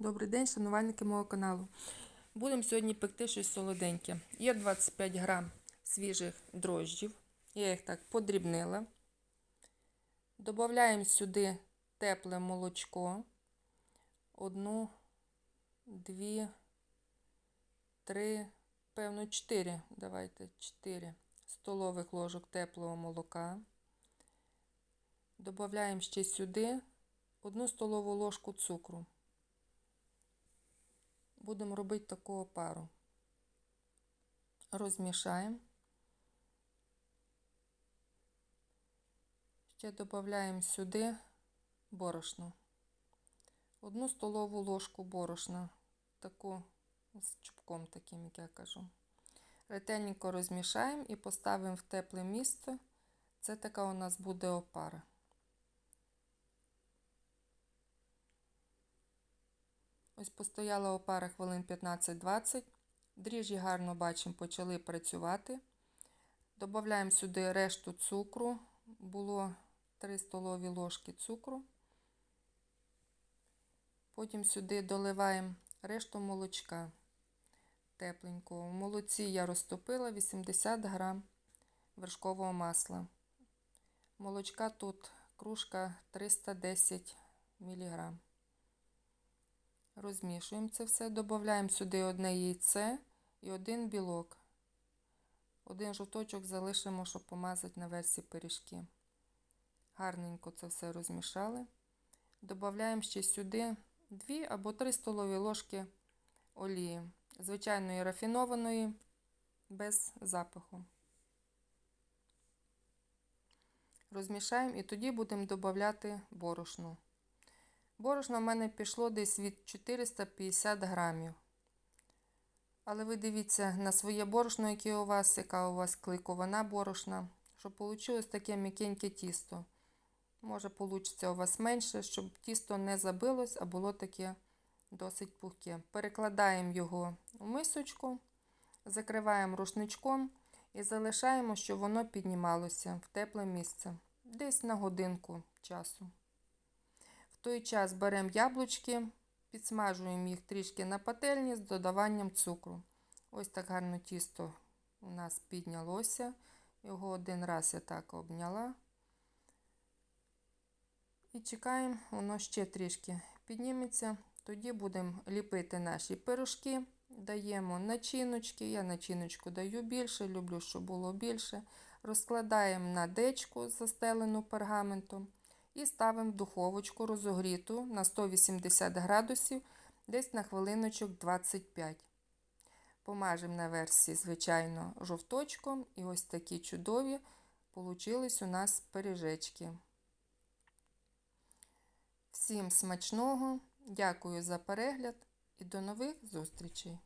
Добрий день, шанувальники мого каналу. Будемо сьогодні пекти щось солоденьке. Є 25 грам свіжих дрожджів. Я їх так подрібнила. Додаємо сюди тепле молочко. Одну, дві, три, певно, чотири. Давайте, чотири столових ложок теплого молока. Додаємо ще сюди одну столову ложку цукру. Будемо робити таку пару. Розмішаємо. Ще додаємо сюди борошно. Одну столову ложку борошна, таку з чубком таким, як я кажу. Ретельненько розмішаємо і поставимо в тепле місце. Це така у нас буде опара. Ось постояла опара хвилин 15-20. Дріжджі гарно бачимо, почали працювати. Додаємо сюди решту цукру. Було 3 столові ложки цукру. Потім сюди доливаємо решту молочка тепленького. В молоці я розтопила 80 грам вершкового масла. Молочка тут кружка 310 мг. Розмішуємо це все, додаємо сюди одне яйце і один білок. Один жовточок залишимо, щоб помазати на версі пиріжки. Гарненько це все розмішали. Додаємо ще сюди 2 або 3 столові ложки олії. Звичайної рафінованої, без запаху. Розмішаємо і тоді будемо додати борошно. Борошно в мене пішло десь від 450 грамів. Але ви дивіться на своє борошно, яке у вас, яка у вас клейкована борошна, щоб вийшло таке м'якеньке тісто. Може, вийде у вас менше, щоб тісто не забилось, а було таке досить пухке. Перекладаємо його в мисочку, закриваємо рушничком і залишаємо, щоб воно піднімалося в тепле місце. Десь на годинку часу. Той час беремо яблучки, підсмажуємо їх трішки на пательні з додаванням цукру. Ось так гарно тісто у нас піднялося. Його один раз я так обняла. І чекаємо, воно ще трішки підніметься. Тоді будемо ліпити наші пирожки, даємо начиночки. Я начиночку даю більше, люблю, щоб було більше. Розкладаємо на дечку, застелену пергаментом, і ставимо в духовочку розогріту на 180 градусів, десь на хвилиночок 25. Помажемо на версії, звичайно, жовточком. І ось такі чудові получились у нас пиріжечки. Всім смачного! Дякую за перегляд і до нових зустрічей!